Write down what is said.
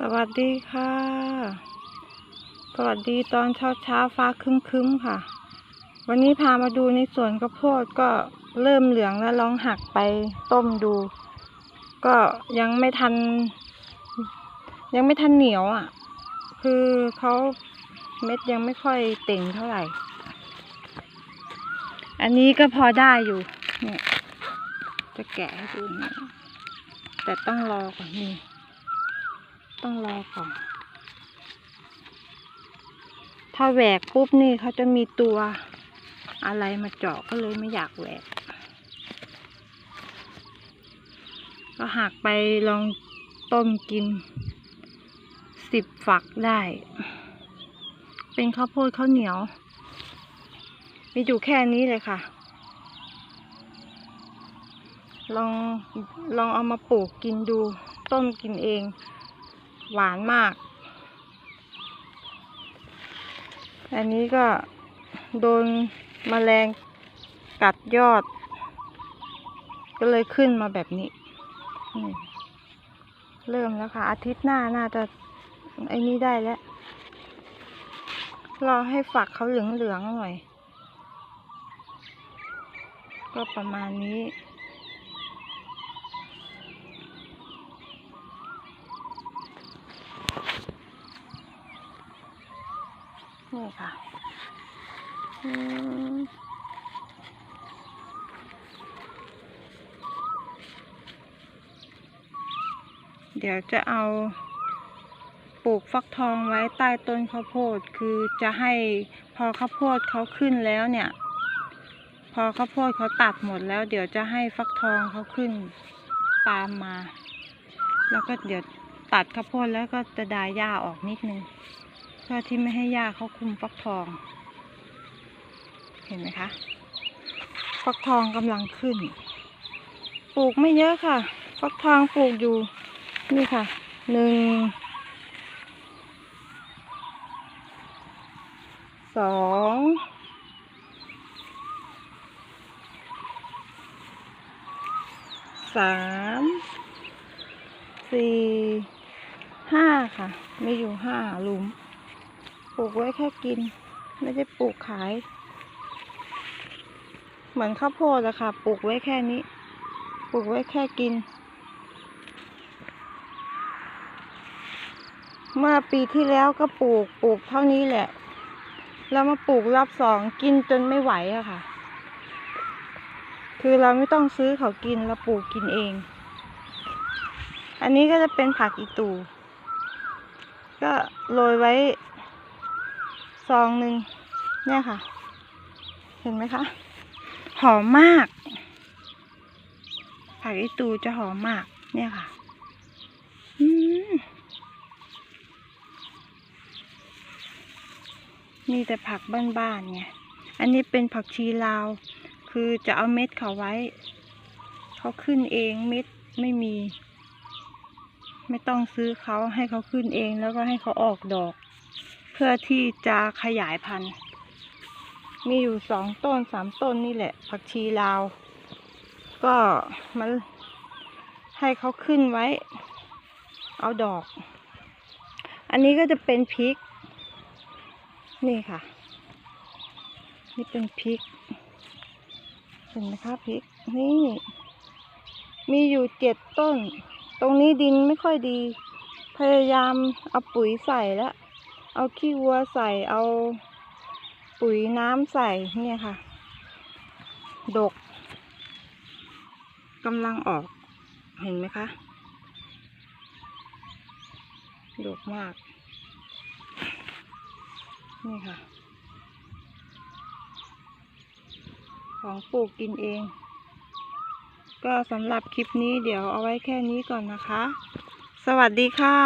สวัสดีค่ะ สวัสดีตอนเช้าเช้าฟ้าครึ้มๆค่ะ วันนี้พามาดูในสวนข้าวโพดก็เริ่มเหลืองแล้วลองหักไปต้มดู ก็ยังไม่ทัน ยังไม่ทันเหนียวอะ คือเขาเม็ดยังไม่ค่อยเต่งเท่าไหร่ อันนี้ก็พอได้อยู่ เนี่ย จะแกะให้ดูนี่แต่ต้องรอก่อนนี่ ต้องรอก่อน ถ้าแหวกปุ๊บนี่เขาจะมีตัวอะไรมาเจาะก็เลยไม่อยากแหวก ก็หักไปลองต้มกินสิบฝักได้ เป็นข้าวโพดข้าวเหนียว มีอยู่แค่นี้เลยค่ะ ลองลองเอามาปลูกกินดู ต้มกินเอง หวานมาก อันนี้ก็โดนมแมลงกัดยอด ก็เลยขึ้นมาแบบนี้ เริ่มแล้วค่ะ อาทิตย์หน้าน่าจะไอ้นี้ได้แล้ว รอให้ฝักเขาเหลืองๆหน่อย ก็ประมาณนี้ นี่ค่ะเดี๋ยวจะเอาปลูกฟักทองไว้ใต้ต้นข้าวโพด คือจะให้พอข้าวโพดเขาขึ้นแล้วเนี่ย พอข้าวโพดเขาตัดหมดแล้ว เดี๋ยวจะให้ฟักทองเขาขึ้นตามมา แล้วก็เดี๋ยวตัดข้าวโพดแล้วก็จะดายหญ้าออกนิดนึง เพื่อที่ไม่ให้หญ้าเขาคุมฟักทอง เห็นไหมคะ ฟักทองกำลังขึ้น ปลูกไม่เยอะค่ะ ฟักทองปลูกอยู่นี่ค่ะหนึ่งสองสามสี่ห้าค่ะ มีอยู่ห้าหลุม ปลูกไว้แค่กิน ไม่ได้ปลูกขาย เหมือนข้าวโพดอะค่ะ ปลูกไว้แค่นี้ ปลูกไว้แค่กิน เมื่อปีที่แล้วก็ปลูกปลูกเท่านี้แหละ แล้วมาปลูกรอบสองกินจนไม่ไหวอะค่ะ คือเราไม่ต้องซื้อเขากินเราปลูกกินเอง อันนี้ก็จะเป็นผักอีตู ก็โรยไว้ ซองหนึ่งเนี่ยค่ะ เห็นไหมคะ หอมมากผักอีตูจะหอมมาก เนี่ยค่ะอืมมีแต่ผักบ้านๆไงอันนี้เป็นผักชีลาว คือจะเอาเม็ดเขาไว้ เขาขึ้นเองเม็ดไม่มี ไม่ต้องซื้อเขาให้เขาขึ้นเองแล้วก็ให้เขาออกดอก เพื่อที่จะขยายพันธุ์ มีอยู่สองต้นสามต้นนี่แหละ ผักชีลาว ก็มันให้เขาขึ้นไว้ เอาดอก อันนี้ก็จะเป็นพริก นี่ค่ะ นี่เป็นพริกเห็นไหมคะพริก นี่ มีอยู่เจ็ดต้น ตรงนี้ดินไม่ค่อยดี พยายามเอาปุ๋ยใส่แล้ว เอาขี้วัวใส่เอาปุ๋ยน้ำใส่เนี่ยค่ะ ดกกำลังออกเห็นไหมคะ ดกมาก นี่ค่ะ ของปลูกกินเอง ก็สำหรับคลิปนี้เดี๋ยวเอาไว้แค่นี้ก่อนนะคะ สวัสดีค่ะ